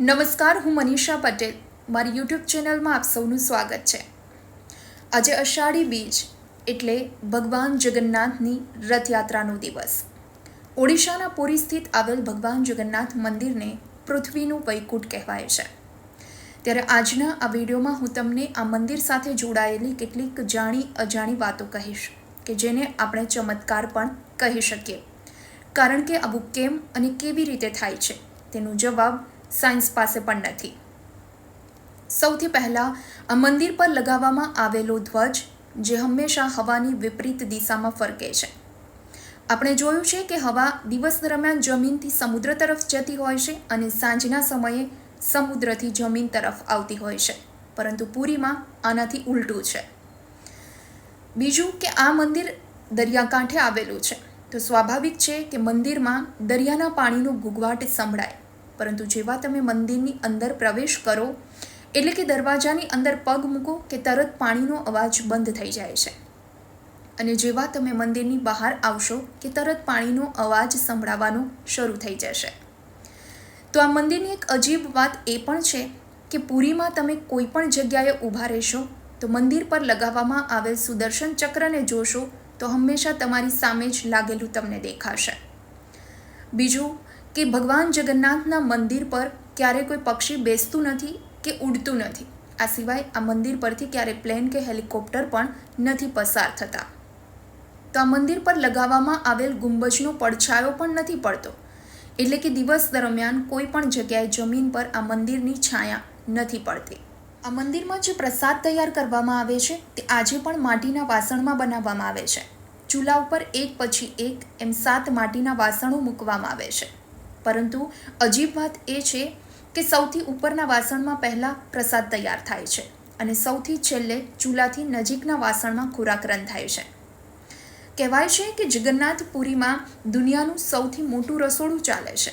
નમસ્કાર, હું મનીષા પટેલ. મારી યુટ્યુબ ચેનલમાં આપ સૌનું સ્વાગત છે. આજે અષાઢી બીજ એટલે ભગવાન જગન્નાથની રથયાત્રાનો દિવસ. ઓડિશાના પુરી સ્થિત આવેલ ભગવાન જગન્નાથ મંદિરને પૃથ્વીનું વૈકુંઠ કહેવાય છે. ત્યારે આજના આ વિડીયોમાં હું તમને આ મંદિર સાથે જોડાયેલી કેટલીક જાણી અજાણી વાતો કહીશ, કે જેને આપણે ચમત્કાર પણ કહી શકીએ. કારણ કે આવું કેમ અને કેવી રીતે થાય છે? તેનો જવાબ સાયન્સ પાસે પણ નથી. સૌથી પહેલાં આ મંદિર પર લગાવવામાં આવેલો ધ્વજ, જે હંમેશા હવાની વિપરીત દિશામાં ફરકે છે. આપણે જોયું છે કે હવા દિવસ દરમિયાન જમીનથી સમુદ્ર તરફ જતી હોય છે અને સાંજના સમયે સમુદ્રથી જમીન તરફ આવતી હોય છે, પરંતુ પુરીમાં આનાથી ઉલટું છે. બીજું કે આ મંદિર દરિયાકાંઠે આવેલું છે, તો સ્વાભાવિક છે કે મંદિરમાં દરિયાના પાણીનો ગુગવાટ સંભળાય. પરંતુ જેવા તમે મંદિરની અંદર પ્રવેશ કરો, એટલે કે દરવાજાની અંદર પગ મૂકો, કે તરત પાણીનો અવાજ બંધ થઈ જાય છે. અને જેવા તમે મંદિરની બહાર આવશો, કે તરત પાણીનો અવાજ સંભળાવવાનો શરૂ થઈ જશે. તો આ મંદિરની એક અજીબ વાત એ પણ છે, કે પુરીમાં તમે કોઈ પણ જગ્યાએ ઊભા રહેશો, તો મંદિર પર લગાવવામાં આવેલ સુદર્શન ચક્રને જોશો, તો હંમેશા તમારી સામે જ લાગેલું તમને દેખાશે. બીજું કે ભગવાન જગન્નાથના મંદિર પર ક્યારે કોઈ પક્ષી બેસતું નથી કે ઉડતું નથી. આ સિવાય આ મંદિર પરથી ક્યારે પ્લેન કે હેલિકોપ્ટર પણ નથી પસાર થતા. તો આ મંદિર પર લગાવવામાં આવેલ ગુંબજનો પડછાયો પણ નથી પડતો. એટલે કે દિવસ દરમિયાન કોઈ પણ જગ્યાએ જમીન પર આ મંદિરની છાયા નથી પડતી. આ મંદિરમાં જે પ્રસાદ તૈયાર કરવામાં આવે છે તે આજે પણ માટીના વાસણમાં બનાવવામાં આવે છે. ચૂલા ઉપર એક પછી એક એમ સાત માટીના વાસણો મૂકવામાં આવે છે. પરંતુ અજીબ વાત એ છે કે સૌથી ઉપરના વાસણમાં પહેલાં પ્રસાદ તૈયાર થાય છે અને સૌથી છેલ્લે ચૂલાથી નજીકના વાસણમાં ખોરાક રંધાય છે. કહેવાય છે કે જગન્નાથપુરીમાં દુનિયાનું સૌથી મોટું રસોડું ચાલે છે.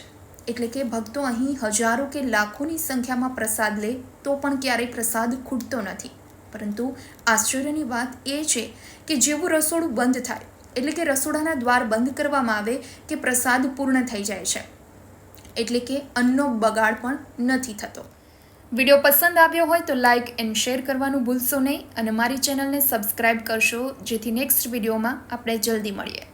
એટલે કે ભક્તો અહીં હજારો કે લાખોની સંખ્યામાં પ્રસાદ લે તો પણ ક્યારેય પ્રસાદ ખૂટતો નથી. પરંતુ આશ્ચર્યની વાત એ છે કે જેવું રસોડું બંધ થાય, એટલે કે રસોડાના દ્વાર બંધ કરવામાં આવે કે પ્રસાદ પૂર્ણ થઈ જાય છે. એટલે કે અન્નનો બગાડ પણ નથી થતો. વીડિયો પસંદ આવ્યો હોય તો લાઇક એન્ડ શેર કરવાનું ભૂલશો નહીં અને મારી ચેનલને સબસ્ક્રાઈબ કરશો જેથી નેક્સ્ટ વિડીયોમાં આપણે જલ્દી મળીએ.